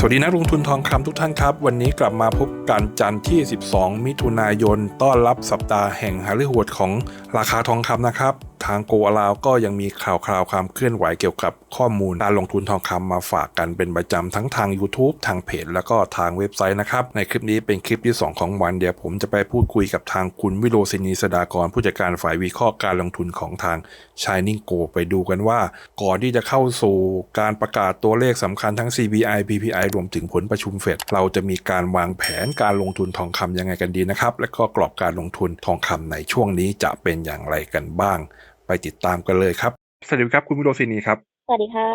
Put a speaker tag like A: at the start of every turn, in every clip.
A: สวัสดีนักลงทุนทองคำทุกท่านครับ วันนี้กลับมาพบกันจันทร์ที่ 12 มิถุนายน ต้อนรับสัปดาห์แห่งฮาริฮวดของราคาทองคำนะครับทางโกอลาวก็ยังมีข่าวคราวความเคลื่อนไหวเกี่ยวกับข้อมูลการลงทุนทองคำมาฝากกันเป็นประจำทั้งทาง YouTube ทางเพจแล้วก็ทางเว็บไซต์นะครับ ในคลิปนี้เป็นคลิปที่ 2 ของวันเดี๋ยวผมจะไปพูดคุยกับทางคุณวิโรศินีสดากร ผู้จัดการฝ่ายวิเคราะห์การลงทุนของทาง Shining Go ไปดูกันว่า ก่อนที่จะเข้าสู่การประกาศตัวเลขสำคัญทั้ง CPI PPI รวมถึงผลประชุมเฟดเราจะมีการวางแผนการลงทุนทองคำยังไงกันดีนะครับและก็กรอบการลงทุนทองคำในช่วงนี้จะเป็นอย่างไรกันบ้าง ไปติดตามกันเลยครับ สวัสดีครับคุณวิโรศินีครับ
B: สวัสดีค่ะ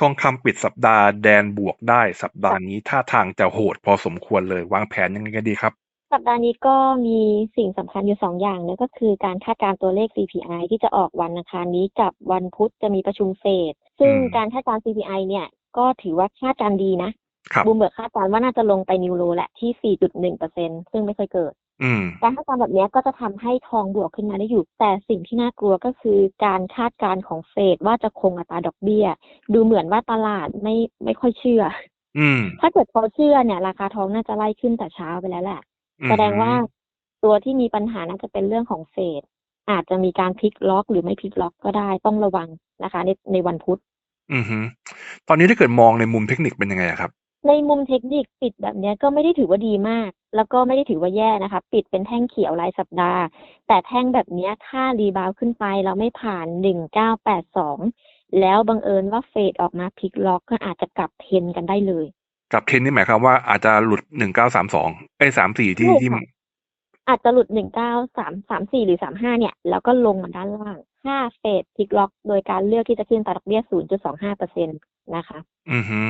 A: ทองคำปิดสัปดาห์แดนบวกได้สัปดาห์นี้ท่าทางจะโหดพอสมควรเลยวางแผนยังไงกันดีครับ
B: สัปดาห์นี้ก็มีสิ่งสำคัญอยู่สองอย่างนั่นก็คือการคาดการณ์ตัวเลข CPI ที่จะออกวันอังคารนี้กับวันพุธจะมีประชุมเฟดซึ่ง
A: อืม
B: การคาดการณ์ CPI เนี่ยก็ถือว่าคาดการณ์ดีนะครับ
A: บ
B: บูมเบิร์กคาดการณ์ว่าน่าจะลงไปนิวโรแหละที่ 4.1%ซึ่งไม่เคยเกิด
A: อืม
B: การคาดการณ์แบบเนี้ยก็จะทำให้ทองบวกขึ้นมาได้อยู่ แต่สิ่งที่น่ากลัวก็คือการคาดการณ์ของเฟดว่าจะคงอัตราดอกเบี้ย ดูเหมือนว่าตลาดไม่ไม่ค่อยเชื่อ
A: อืม
B: ถ้าเกิดเขาเชื่อเนี่ย ราคาทองน่าจะไล่ขึ้นแต่เช้าไปแล้วแหละ
A: อืม
B: แสดงว่าตัวที่มีปัญหาน่าจะเป็นเรื่องของเฟดอาจจะมีการพลิกล็อกหรือไม่พลิกล็อกก็ได้ต้องระวังนะคะ ในในวันพุธ
A: อือฮึตอนนี้ถ้าเกิดมองในมุมเทคนิคเป็นยังไงอะครับ
B: ในมุมเทคนิคปิดแบบเนี้ยก็ไม่ได้ถือว่าดีมาก แล้วก็ไม่ได้ถือว่าแย่นะคะ ปิดเป็นแท่งเขียวรายสัปดาห์ แต่แท่งแบบเนี้ยถ้ารีบาวด์ขึ้นไปเราไม่ผ่านหนึ่งเก้าแปดสองแล้วบังเอิญว่าเฟดออกมาพลิกล็อกก็อาจจะกลับเทรนกันได้เลย
A: กับเทรนนี่หมายความว่าอาจจะหลุดหนึ่งเก้าสามสองไอ้สามสี่ที่
B: ใช่
A: ที่
B: ค่ะอาจจะหลุดหนึ่งเก้าสามสามสี่หรือสามห้าเนี่ย แล้วก็ลงมาด้านล่าง ถ้าเฟดพลิกล็อก โดยการเลือกที่จะขึ้นอัตราดอกเบี้ยศูนย์จุดสองห้าเปอร์เซ็นต นะคะ
A: อือฮึ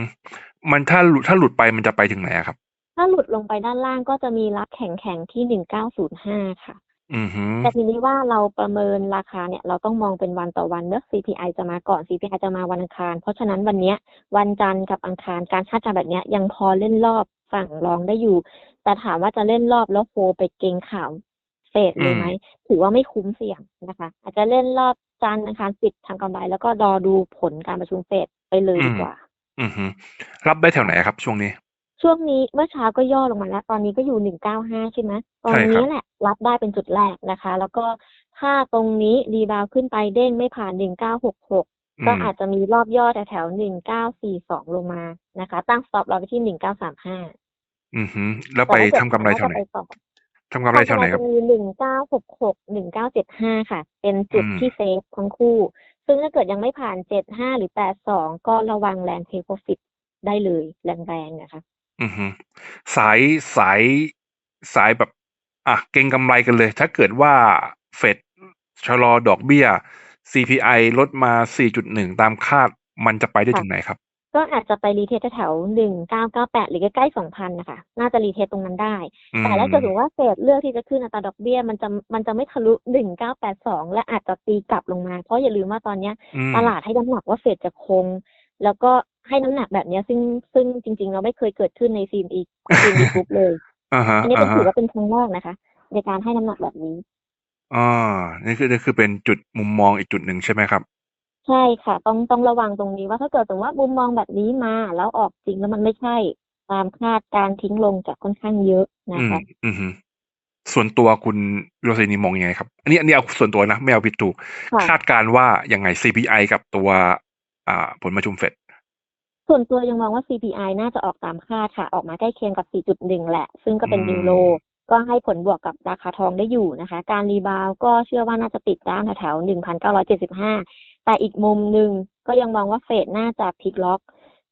A: มันถ้าหลุดถ้าหลุดไปมันจะไปถึงไหนอะครับ
B: ถ้าหลุดลงไปด้านล่างก็จะมีรับแข็งๆที่หนึ่งเก้าศูนย์ห้าค่ะ
A: อือฮึ
B: แต่ทีนี้ว่าเราประเมินราคาเนี่ยเราต้องมองเป็นวันต่อวันเนอะ CPI จะมาก่อน CPI จะมาวันอังคาร เพราะฉะนั้นวันเนี้ยวันจันทร์กับอังคารการคาดการณ์แบบเนี้ยยังพอเล่นรอบฝั่งรองได้อยู่ แต่ถามว่าจะเล่นรอบแล้วโฟไปเก็งข่าวเฟดเลยไหมถือว่าไม่คุ้มเสี่ยงนะคะ อาจจะเล่นรอบจันทร์อังคารปิดทำกำไรแล้วก็รอดูผลการประชุมเฟดไป เลยดีกว่า
A: อือฮึรับได้แถวไหนครับ ช่วงนี้
B: ช่วงนี้เมื่อเช้าก็ย่อลงมาแล้ว ตอนนี้ก็อยู่หนึ่งเก้าห้าใช่ไหมตอน
A: ใช่ครับ
B: นี้แหละ รับได้เป็นจุดแรกนะคะ แล้วก็ถ้าตรงนี้รีบาวด์ขึ้นไปเด้งไม่ผ่านหนึ่งเก้าหกหก
A: อื
B: ก็
A: ม
B: อาจจะมีรอบย่อแถวๆหนึ่งเก้าสี่สองลงมานะคะ ตั้งสต็อปเราไปที่หนึ่งเก้าสามห้า
A: อือฮึแล้วไปทำกำไรแถวไหน
B: ไปต่อ
A: ทำกำไรแถวไหนครับ
B: จะมีหนึ่งเก้าหกหกหนึ่งเก้าเจ็ดห้าค่ะ เป็นจุด
A: อืม
B: ที่เซฟทั้งคู่ ซึ่งถ้าเกิดยังไม่ผ่านเจ็ดห้าหรือแปดสองก็ระวังแรงเทคโปรฟิตได้เลยแรงๆนะคะ
A: อือฮึสายสายสายแบบอะเก่งกำไรกันเลย ถ้าเกิดว่าเฟดชะลอดอกเบี้ย CPI ลดมา 4.1 ตามคาดมันจะไปได้
B: ค่ะ
A: ถึงไหนครับ
B: ก็อาจจะไปรีเทสแถวหนึ่งเก้าเก้าแปดหรือใกล้ๆสองพันนะคะ น่าจะรีเทสตรงนั้นได้
A: อืม
B: แต่ถ้าเกิดถือว่าเฟดเลือกที่จะขึ้นอัตราดอกเบี้ย มันจะมันจะไม่ทะลุหนึ่งเก้าแปดสองและอาจจะตีกลับลงมา เพราะอย่าลืมว่าตอนเนี้ย
A: อืม
B: ตลาดให้น้ำหนักว่าเฟดจะคง แล้วก็ให้น้ำหนักแบบเนี้ยซึ่งซึ่งจริง ๆ เราไม่เคยเกิดขึ้นในซีมอีซีมอีกรุ๊ปเลย
A: อ่าฮะ
B: อันนี้
A: อ่า
B: เป็นถื
A: ฮะ
B: อว่าเป็นครั้งแรกนะคะ ในการให้น้ำหนักแบบนี้
A: อ่านี่คือนี่คือเป็นจุดมุมมองอีกจุดหนึ่งใช่ไหมครับ
B: ใช่ค่ะต้องต้องระวังตรงนี้ว่าถ้าเกิดสมมติว่ามุมมองแบบนี้มา แล้วออกจริงแล้วมันไม่ใช่ ตามคาดการทิ้งลงจะค่อนข้างเยอะนะ
A: อืม
B: คะ
A: อืมฮึส่วนตัวคุณโรเซนีมองยังไงครับ อันนี้อันนี้เอาส่วนตัวนะ ไม่เอาผิดถูก
B: ค่ะ
A: คาดการณ์ว่ายังไง CPI กับตัว อ่า ผลประชุมเฟด
B: ส่วนตัวยังมองว่า CPI น่าจะออกตามคาดค่ะ ออกมาใกล้เคียงกับ 4.1 แหละ ซึ่งก็เป็น
A: อืม
B: นิวโรก็ให้ผลบวกกับราคาทองได้อยู่นะคะ การรีบาวด์ก็เชื่อว่าน่าจะติดด้านแถวๆ1,975 แต่อีกมุมหนึ่งก็ยังมองว่าเฟดน่าจะพลิกล็อก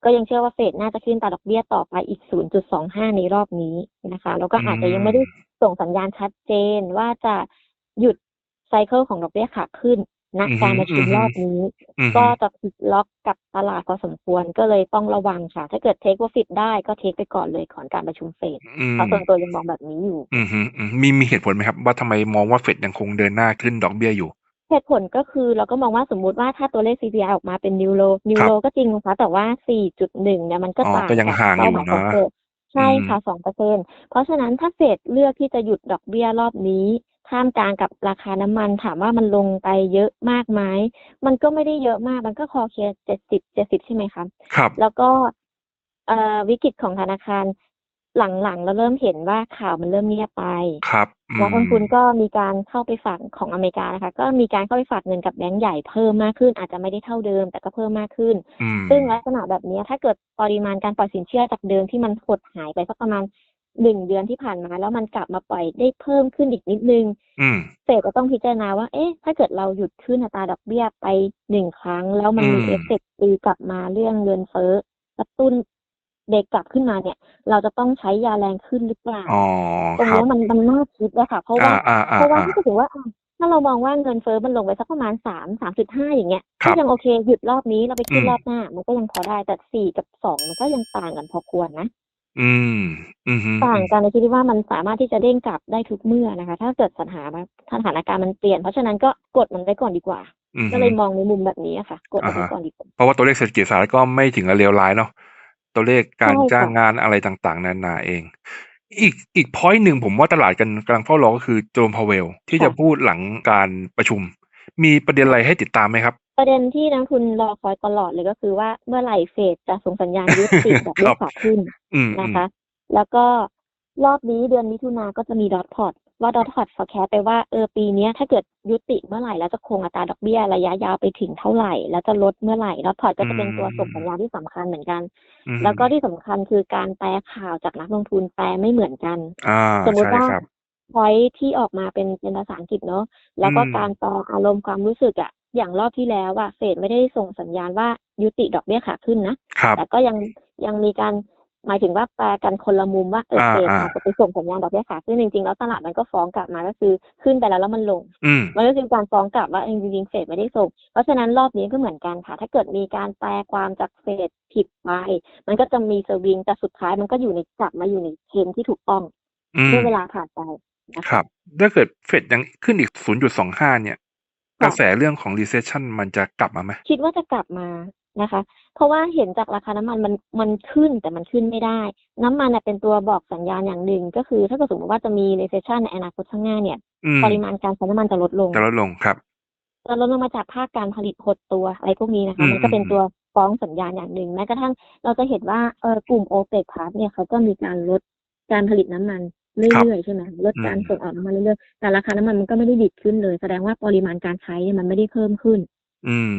B: ก็ยังเชื่อว่าเฟดน่าจะขึ้นอัตราดอกเบี้ยต่อไปอีก 0.25 ในรอบนี้นะคะ แล้วก็อาจจะยังไม่ได้ส่งสัญญาณชัดเจนว่าจะหยุดไซเคิลของดอกเบี้ยขาขึ้นณ
A: อือฮึ
B: การประชุม
A: อือฮึ
B: รอบนี้
A: อืมฮึ
B: ก็จะพลิกล็อกกับตลาดพอสมควรก็เลยต้องระวังค่ะ ถ้าเกิดเทค p ร o ฟิตได้ก็เทคไปก่อนเลยก่อนการประชุมเฟด
A: อืม
B: เพราะส่วนตัวยังมองแบบนี้อยู่
A: อืมฮึอืมมีมีเหตุผลไหมครับ ว่าทำไมมองว่าเฟดยังคงเดินหน้าขึ้นดอกเบี้ยอยู่
B: เหตุผลก็คือเราก็มองว่าสมมุติว่าถ้าตัวเลข CPI ออกมาเป็นนิวโรนิวโรก็จริงนะคะแต่ว่า 4.1 เนี่ยมันก็
A: อ๋อ
B: ต่าง
A: ก็ยัง
B: จาก
A: ห่างอยู่
B: เป้าหมายของ
A: นะ
B: เฟดใช่ค่ะ2เปอร์เซ็นเพราะฉะนั้นถ้าเฟดเลือกที่จะหยุดดอกเบี้ยรอบนี้ท่ามกลางกับราคาน้ำมันถามว่ามันลงไปเยอะมากไหมมันก็ไม่ได้เยอะมากมันก็คอเคเจ็ดสิบเจ็ดสิบใช่ไหมคะ
A: ครับ
B: แล้วก็เอ่อวิกฤตของธนาคาร หลังๆเราเริ่มเห็นว่าข่าวมันเริ่มเงียบไป
A: ครับอื
B: นักลง
A: ม
B: ทุนก็มีการเข้าไปฝากของอเมริกานะคะ ก็มีการเข้าไปฝากเงินกับแบงก์ใหญ่เพิ่มมากขึ้น อาจจะไม่ได้เท่าเดิม แต่ก็เพิ่มมากขึ้น
A: อืม
B: ซึ่งลักษณะแบบนี้ถ้าเกิดปริมาณการปล่อยสินเชื่อจากเดิมที่มันหดหายไปสักประมาณหนึ่งเดือนที่ผ่านมา แล้วมันกลับมาปล่อยได้เพิ่มขึ้นอีกนิดนึง
A: อืม
B: เฟดก็ต้องพิจารณาว่า เอ๊ะ ถ้าเกิดเราหยุดขึ้นอัตราดอกเบี้ยไปหนึ่งครั้ง แล้วมันมี
A: อืม
B: เอฟเฟกต์ตีกลับมาเรื่องเงินเฟ้อกระตุ้น เด็กกลับขึ้นมาเนี่ย เราจะต้องใช้ยาแรงขึ้นหรือเปล่า
A: อ๋อ
B: ตรง
A: ครับ
B: เนี้ยมันมันน่าคิดนะคะเพราะ
A: อ่า
B: ว่า
A: อ่าอ่า
B: เพราะว่า
A: อ่า
B: ถ้าถือว่าอะถ้าเรามองว่าเงินเฟ้อมันลงไปสักประมาณสามสามจุดห้าอย่างเงี้ย
A: ครั
B: ก็
A: บ
B: ยังโอเคหยุดรอบนี้เราไปขึ้น
A: อืม
B: รอบหน้า มันก็ยังพอได้แต่สี่กับสองมันก็ยังต่างกันพอควรนะ
A: อืมอืมฮึ
B: ต่างกันในที่ที่ว่ามันสามารถที่จะเด้งกลับได้ทุกเมื่อนะคะ ถ้าเกิดสถานสถานการณ์มันเปลี่ยน เพราะฉะนั้นก็กดมันไว้ก่อนดีกว่า
A: อืม
B: ก็
A: ฮึ
B: เลยมองในมุมแบบนี้อะค่ะ กดมันไว้
A: อ่าฮะ
B: ก่อนดีกว่า
A: เพราะว่าตัวเลขเศรษฐกิจสหรัฐก็ไม่ถึงกับเลวร้ายเนาะ ตัวเลขการ
B: ใช่
A: จ้าง
B: ค่ะ
A: งานอะไรต่าง ๆ นานาเอง อีก อีกพอยต์ หนึ่งผมว่าตลาดกัน กำลังเฝ้ารอ ก็คือโจมพาเวลที่จะ
B: ค่ะ
A: พูดหลังการประชุม มีประเด็นอะไรให้ติดตามไหมครับ
B: ประเด็นที่นักลงทุนรอคอยตลอดเลย ก็คือว่า เมื่อไหร่เฟดจะส่งสัญญาณยุติดอกเบี้
A: ครั
B: ย
A: บ
B: ขาขึ้น
A: อืมอื
B: นะ
A: ม
B: คะแล้วก็รอบนี้เดือนมิถุนาก็จะมีดอทพอต ว่าดอทพอตฟอร์แคสไปว่าเออปีเนี้ยถ้าเกิดยุติเมื่อไหร่แล้วจะคงอัตราดอกเบี้ยระยะยาวไปถึงเท่าไหร่ แล้วจะลดเมื่อไหร่ดอทพอตก็จะเป็นตัวส่งสัญญาณที่สำคัญเหมือนกัน
A: อืม
B: แล้วก็ที่สำคัญคือการแปลข่าวจากนักลงทุนแปลไม่เหมือนกัน
A: อ่า
B: สมมุติ
A: ใช่
B: ว่า
A: ครับ
B: พอยที่ออกมาเป็นเป็นภาษาอังกฤษเนอะแล้วก็
A: อืม
B: การแปลอารมณ์ความรู้สึกอะอย่างรอบที่แล้วอะเฟดไม่ได้ส่งสัญญาณว่ายุติดอกเบี้ยขาขึ้นนะ
A: ครับ
B: แต่ก็ยังยังมีการ หมายถึงว่าแปลกันคนละมุมว่าเออ
A: อ่า
B: เฟด
A: อ่า
B: อาจจะไปส่งสัญญาณดอกเบี้ยขาขึ้นจริงๆแล้วตลาดมันก็ฟ้องกลับมาก็คือขึ้นไปแล้วแล้วมันลง
A: อืม
B: มันก็คือการฟ้องกลับว่าเออจริงๆเฟดไม่ได้ส่ง เพราะฉะนั้นรอบนี้ก็เหมือนกันค่ะ ถ้าเกิดมีการแปลความจากเฟดผิดไป มันก็จะมีสวิงแต่สุดท้ายมันก็อยู่ในกลับมาอยู่ในเกณฑ์ที่ถูกต้อง
A: อืม
B: เมื่อเวลาผ่านไปนะ
A: ค
B: คะ
A: รับถ้าเกิดเฟดยังขึ้นอีก 0.25 เนี่ย
B: ค่ะ
A: กระแสเรื่องของ recession มันจะกลับมาไหม
B: คิดว่าจะกลับมา นะคะ เพราะว่าเห็นจากราคาน้ำมันมันมันขึ้นแต่มันขึ้นไม่ได้ น้ำมันน่ะเป็นตัวบอกสัญญาณอย่างหนึ่ง ก็คือถ้าเกิดสมมติว่าจะมี recession ในอนาคตข้างหน้าเนี่ย
A: อืม
B: ปริมาณการใช้น้ำมันจะลดลง
A: จะลดลงครับ
B: จะลดลงมาจากภาคการผลิตหดตัวอะไรพวกนี้นะคะ
A: อืม
B: มันก็เป็น
A: อืม
B: ตัวฟ้องสัญญาณอย่างหนึ่งแม้กระทั่งเราจะเห็นว่าเออกลุ่มโอเปกพาร์เนี่ยเขาก็มีการลดการผลิตน้ำมันเรื่อยๆใช่ไหมลดการ
A: อืม
B: ส่งออกน้ำมันเรื่อยๆแต่ราคาน้ำมันมันก็ไม่ได้ดิดขึ้นเลย แสดงว่าปริมาณการใช้เนี่ยมันไม่ได้เพิ่มขึ้น
A: อืม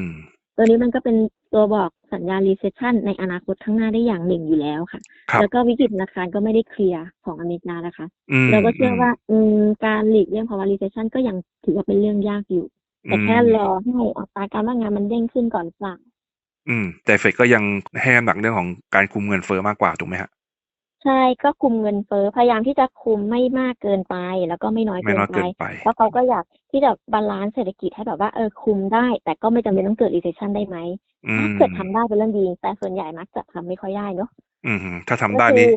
B: ตัวนี้มันก็เป็น ตัวบอกสัญญาณ recession ในอนาคตข้างหน้าได้อย่างหนึ่งอยู่แล้วค่ะ
A: ครับ
B: แล้วก็วิกฤตธนาคารก็ไม่ได้เคลียร์ของอเมริกานะคะ
A: อืม
B: เราก็เชื่อว่าอืมการหลีกเลี่ยงภาวะ recession ก็ยังถือว่าเป็นเรื่องยากอยู่ แต่แค่รอให้อัตราการว่างงานมันเด้งขึ้นก่อนหรือเปล่า
A: อืมแต่เฟดก็ยังให้น้ำหนักเรื่องของการคุมเงินเฟ้อมากกว่าถูกไหมฮะ
B: ใช่ก็คุมเงินเฟ้อพยายามที่จะคุมไม่มากเกินไป แล้วก็ไม่น้อย
A: ไม่
B: เกิน
A: น้อย
B: ไป
A: เกินไป
B: เพราะเขาก็อยากที่จะบาลานซ์เศรษฐกิจให้แบบว่าเออคุมได้ แต่ก็ไม่จำเป็นต้องเกิด recession ได้ไหม
A: อื
B: ถ้ามเกิดทำได้เป็นเรื่องดี แต่ส่วนใหญ่มักจะทำไม่ค่อยได้เนาะ
A: อืมฮึถ้าทำ
B: ก็
A: ได้
B: คือ
A: นี้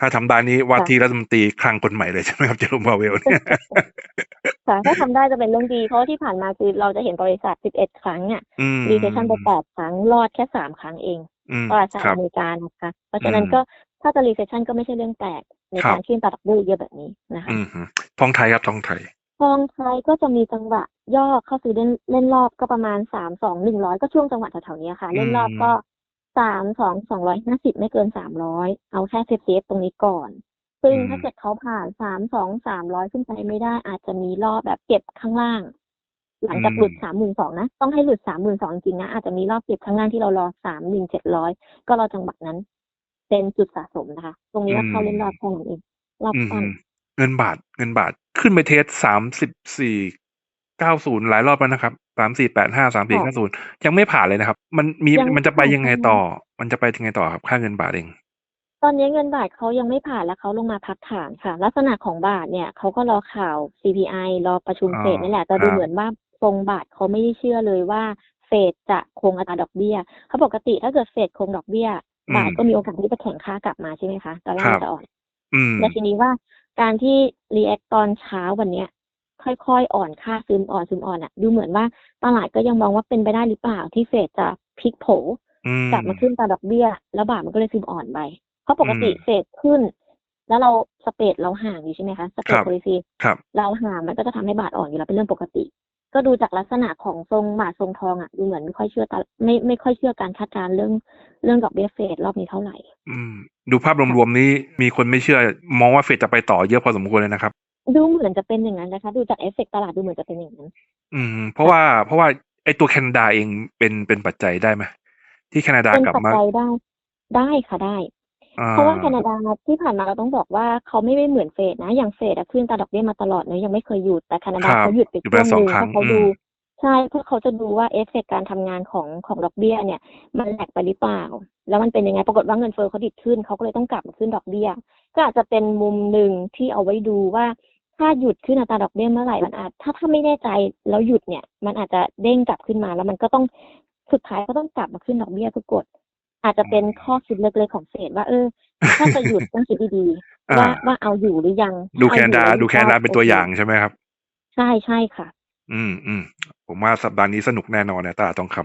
A: ถ้าทำได้นี้ว่า
B: ค่ะ
A: ที่รัฐมนตรีคลังคนใหม่เลยใช่ไหมครับเจอร์มพาเวลเนี่ย
B: ค่ะถ้าทำได้จะเป็นเรื่องดี เพราะว่าที่ผ่านมาคือเราจะเห็นบริษัท 11 ครั้งอะ
A: อืม
B: recession ไป8ครั้งรอดแค่ 3 ครั้งเอง
A: อืม
B: ตลาดสห
A: ครับ
B: อเมริกานะคะ เพราะฉะนั้น
A: อืม
B: ก็ ถ้าจะ recession ก็ไม่ใช่เรื่องแปลกใน
A: ครับ
B: การขึ้นตลาดหุ้นเยอะแบบนี้นะคะ
A: อืมฮึทองไทยครับทองไทย
B: ทองไทยก็จะมีจังหวะย่อเข้าซื้อเล่นเล่นรอบก็ประมาณสามสองหนึ่งร้อยก็ช่วงจังหวะแถวๆนี้ค่ะ เล่นรอบก็สามสองสองร้อยห้าสิบไม่เกินสามร้อยเอาแค่เซฟเซฟตรงนี้ก่อน ซึ่ง
A: อืม
B: ถ้าเกิดเขาผ่านสามสองสามร้อยขึ้นไปไม่ได้ อาจจะมีรอบแบบเก็บข้างล่าง หลังจากหลุดสามหมื่นสองนะ ต้องให้หลุดสามหมื่นสองจริงๆนะ อาจจะมีรอบเก็บข้างล่างที่เรารอสามหนึ่งเจ็ดร้อยก็รอจังหวะนั้น เป็นจุดสะสมนะคะ ตรงนี้ก็เข้าเล่นรอบแค่นั้นเองรอบ
A: อืม
B: สั้น
A: เงินบาทเงินบาทขึ้นไปเทสสามสิบสี่เก้าศูนย์หลายรอบแล้วนะครับสามสี่แปดห้าสามสี่เก้าศูนย์ยังไม่ผ่านเลยนะครับ มันมี
B: ยัง
A: มันจะไป
B: ไม่ผ่าน
A: ยังไงต่อ มันจะไปยังไงต่อครับ ค่าเงินบาทเอง
B: ตอนนี้เงินบาทเขายังไม่ผ่านแล้วเขาลงมาพักฐานค่ะ ลักษณะของบาทเนี่ยเขาก็รอข่าว CPI รอประชุม
A: อ๋อ
B: เฟดนี่แหละแต่
A: ครั
B: ดู
A: บ
B: เหมือนว่าทรงบาทเขาไม่ได้เชื่อเลยว่าเฟดจะคงอัตราดอกเบี้ยเขาปกติถ้าเกิดเฟดคงดอกเบี้ย บาทก็มีโอกาสที่จะแข็งค่ากลับมาใช่ไหมคะตอนแรก
A: ครั
B: มั
A: บ
B: นจะอ่อน
A: อืม
B: แต่ทีนี้ว่าการที่รีแอคตอนเช้าวันเนี้ย ค่อยๆ อ่อนค่าซึมอ่อนซึมอ่อนอะ ดูเหมือนว่าตลาดก็ยังมองว่าเป็นไปได้หรือเปล่าที่เฟดจะพลิกโผ
A: อืม
B: กลับมาขึ้นตามดอกเบี้ย แล้วบาทมันก็เลยซึมอ่อนไป เพราะปกติ
A: อืม
B: เฟดขึ้น แล้วเราสเปดเราห่างอยู่ใช่ไหมคะสเป
A: ค
B: ด
A: รับ
B: โพลิซี
A: ครับ
B: เราห่างมันก็จะทำให้บาทอ่อนอยู่แล้วเป็นเรื่องปกติ ก็ดูจากลักษณะของทรงบาททรงทองอะดูเหมือนไม่ค่อยเชื่อตาไม่ไม่ค่อยเชื่อการคาดการณ์เรื่องเรื่องดอกเบี้ยเฟดรอบนี้เท่าไหร่
A: อืม ดูภาพรวมๆนี้มีคนไม่เชื่อ มองว่าเฟดจะไปต่อเยอะพอสมควรเลยนะครับ
B: ดูเหมือนจะเป็นอย่างนั้นนะคะ ดูจากเอฟเฟกต์ตลาดดูเหมือนจะเป็นอย่างนั้น
A: อืม เพราะว่าเพราะว่าไอตัวแคนาดาเองเป็นเป็นปัจจัยได้ไหมที่แคนาดา
B: เป็น
A: กลับ
B: ปัจ
A: มา
B: จัยได้ได้ค่ะได้
A: อ่
B: เพราะว่าแคนาดาที่ผ่านมาเราต้องบอกว่าเขาไม่ได้เหมือนเฟดนะ อย่างเฟดอะขึ้นตราดอกเบี้ยมาตลอดเนอะยังไม่เคยหยุดแต่แคนาดา
A: ครับ
B: เขาหยุดไป
A: หยุด
B: ช่
A: ไป
B: วง
A: ส
B: ห
A: อง
B: นึ่ง
A: ครั้ง
B: เพราะเขา
A: อืม
B: ดูใช่เพราะเขาจะดูว่าเอฟเฟกการทำงานของของดอกเบี้ยเนี่ย มันแหลกไปหรือเปล่า แล้วมันเป็นยังไงปรากฏว่าเงินเฟ้อเขาดิดขึ้นเขาก็เลยต้องกลับมาขึ้นดอกเบี้ย ก็อาจจะเป็นมุมหนึ่งที่เอาไว้ดูว่า ถ้าหยุดขึ้นอัตราดอกเบี้ยเมื่อไหร่มันอาจ ถ้าถ้าไม่แน่ใจแล้วหยุดเนี่ย มันอาจจะเด้งกลับขึ้นมาแล้วมันก็ต้องสุดท้ายก็ต้องกลับมาขึ้นดอกเบี้ยเพื่อกด อาจจะเป็นข้อคิดเล็กๆของเฟดว่าเออถ้าจะหยุดต้องคิดดีๆ
A: อ่า
B: ว่าว่าเอาอยู่หรือยัง
A: ดู
B: ถ้
A: แคนาดา
B: เออยู่
A: ดูแคนาดาเป็นตัว
B: ก็โค
A: อย่างใช่ไหมครับ
B: ใช่ใช่ค่ะ
A: อืมอืมผมว่าสัปดาห์นี้สนุกแน่นอนในตลาดทองค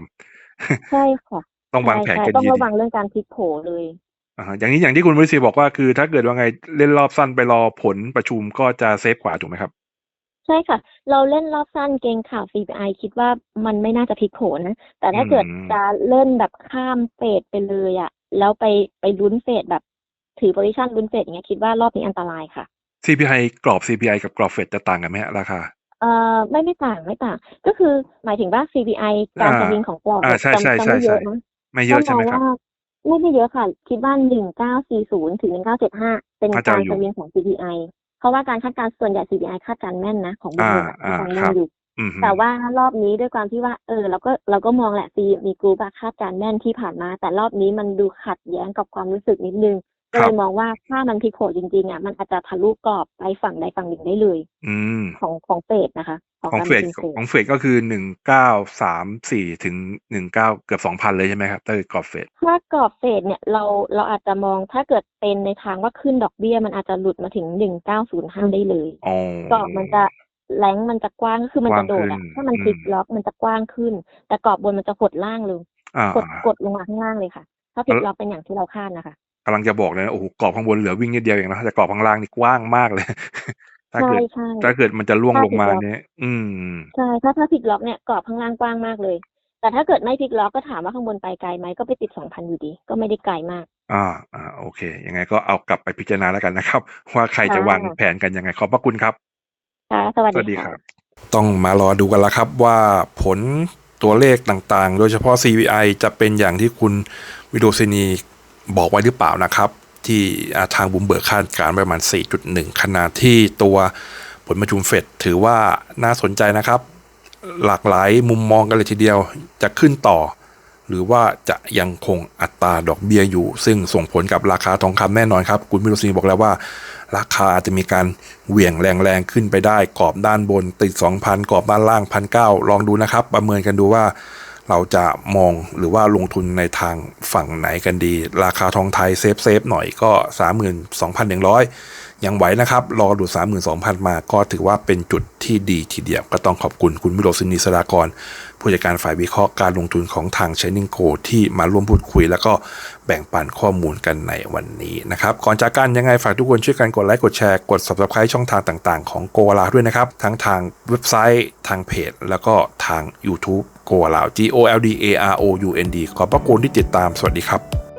A: ำ
B: ใช่ค่ะ
A: ต้องวางแผน
B: ใช่
A: กัน
B: ต้อง
A: ดี
B: ระวังเรื่องการพลิกโผเลย
A: ๆอ่าฮะอย่างนี้อย่างที่คุณวิศรีบอกว่าคือ ถ้าเกิดว่าไงเล่นรอบสั้นไปรอผลประชุมก็จะเซฟกว่าถูกไหมครับ
B: ใช่ค่ะ เราเล่นรอบสั้นเกงข่าว CPI คิดว่ามันไม่น่าจะพลิกโผนะ แต่ถ้าเกิด
A: อืม
B: จะเล่นแบบข้ามเฟดไปเลยอะแล้วไปไปลุ้นเฟดแบบถือโพซิชันลุ้นเฟดอย่างเงี้ยคิดว่ารอบนี้อันตรายค่ะ
A: CPI กรอบ CPI กับกรอบเฟดจะต่างกันไหมฮะราคา
B: เอ่อไม่ไม่ต่างไม่ต่าง ก็คือหมายถึงว่า CPI การ
A: อ่า
B: สวิงของกรอบ
A: อ่า
B: เนี่ย
A: ใช่
B: จะ
A: ใช่
B: จะ
A: ใช่
B: ไม่เยอะ
A: ใช่
B: นะ
A: ไม่เยอะใช่ไหมครับ
B: ก็องว่าไม่ไม่เยอะค่ะ คิดว่าหนึ่งเก้าสี่ศูนย์ถึงหนึ่งเก้าเจ็ดห้าเป็น
A: น่าจะ
B: การ
A: อยู่
B: สวิงของ CPI เพราะว่าการคาดการณ์ส่วนใหญ่ CPI คาดการณ์แม่นนะ ของบุคคล
A: อ่า
B: คาดการณ์
A: อ่า
B: แม่
A: ครั
B: น
A: บ
B: อยู่
A: อืมฮึ
B: แต่ว่ารอบนี้ด้วยความที่ว่า เออเราก็เราก็มองแหละซีมีกรุ๊ปอะคาดการณ์แม่นที่ผ่านมา แต่รอบนี้มันดูขัดแย้งกับความรู้สึกนิดนึง ก็
A: ค
B: เล
A: รับ
B: ยมองว่าถ้ามันพลิกโผจริงๆอะมันอาจจะทะลุกรอบไปฝั่งใดฝั่งหนึ่งได้เลย
A: อืม
B: ของของเฟดนะคะ ของ
A: ของ
B: การ
A: เฟ
B: ประ
A: ด
B: ชุมเฟด
A: ของเฟดก็คือหนึ่งเก้าสามสี่ถึงหนึ่งเก้าเกือบสองพันเลยใช่ไหมครับถ้าเกิดกรอบเฟด
B: ถ้ากรอบเฟดเนี่ยเราเราอาจจะมองถ้าเกิดเป็นในทางว่าขึ้นดอกเบี้ย มันอาจจะหลุดมาถึงหนึ่งเก้าศูนย์ห้าได้เลย
A: อ๋อก
B: รอบมันจะแรงมันจะกว้างก็คือมันจะโดด
A: กว้าง
B: อะ
A: ขึ้น
B: ถ้ามัน
A: อืม
B: พลิกล็อกมันจะกว้างขึ้น แต่กรอบบนมันจะหดล่างลง
A: อ่าก
B: ดกดลงมาข้างล่างเลยค่ะ ถ้าพลิกล็อกเป็นอย่างที่เราคาดนะคะ
A: กำลังจะบอกเลยนะโอ้โหกรอบข้างบนเหลือวิ่งนิดเดียวเองนะแต่กรอบข้างล่างนี่กว้างมากเลย ถ้า
B: ใช่
A: เกิด
B: ใช่
A: ถ้าเกิดมันจะล่วง
B: ถ้า
A: ลงมา
B: พลิกล็อก
A: เนี่ย อืม
B: ใช่ถ้าถ้าพลิกล็อกเนี่ยกรอบข้างล่างกว้างมากเลย แต่ถ้าเกิดไม่พลิกล็อกก็ถามว่าข้างบนไปไกลไหมก็ไปติดสองพันอยู่ดี ก็ไม่ได้ไกลมาก
A: อ่าอ่าโอเค ยังไงก็เอากลับไปพิจารณาแล้วกันนะครับ ว่าใครจะ
B: ค่ะ
A: วางแผนกันยังไงขอบพระคุณครับ
B: ค่ะสวัส
A: สวัส
B: ดี
A: ดีค
B: ค่ะ
A: รับ ต้องมารอดูกันแล้วครับว่าผลตัวเลขต่างๆ โดยเฉพาะ CVI จะเป็นอย่างที่คุณวิโดซินี บอกไว้หรือเปล่านะครับ ที่ทางบุมเบิร์คาดการประมาณ 4.1 ขณะที่ตัวผลประชุมเฟดถือว่าน่าสนใจนะครับ หลากหลายมุมมองกันเลยทีเดียวจะขึ้นต่อ หรือว่าจะยังคงอัตราดอกเบี้ยอยู่ ซึ่งส่งผลกับราคาทองคำแน่นอนครับ คุณมิโรซีบอกแล้วว่า ราคาอาจจะมีการเหวี่ยงแรงๆขึ้นไปได้กรอบด้านบนติด 2,000 กรอบด้านล่าง 1,900 ลองดูนะครับ ประเมินกันดูว่า เราจะมองหรือว่าลงทุนในทางฝั่งไหนกันดี ราคาทองไทยเซฟเซฟหน่อยก็ 32,100 ยังไหวนะครับ รอดู 32,000 มาก็ถือว่าเป็นจุดที่ดีทีเดียว ก็ต้องขอบคุณคุณวิโรจน์สินีสรากร ผู้จัดการฝ่ายวิเคราะห์การลงทุนของทาง Shining Co ที่มาร่วมพูดคุย แล้วก็แบ่งปันข้อมูลกันในวันนี้นะครับ ก่อนจากกันยังไงฝากทุกคนช่วยกันกดไลค์กดแชร์กด Subscribe ช่องทางต่าง ๆ ของโกลาด้วยนะครับ ทั้งทางเว็บไซต์ทางเพจ แล้วก็ทาง YouTube โกลา G O L D A R O U N D ขอบพระคุณที่ติดตามสวัสดีครับ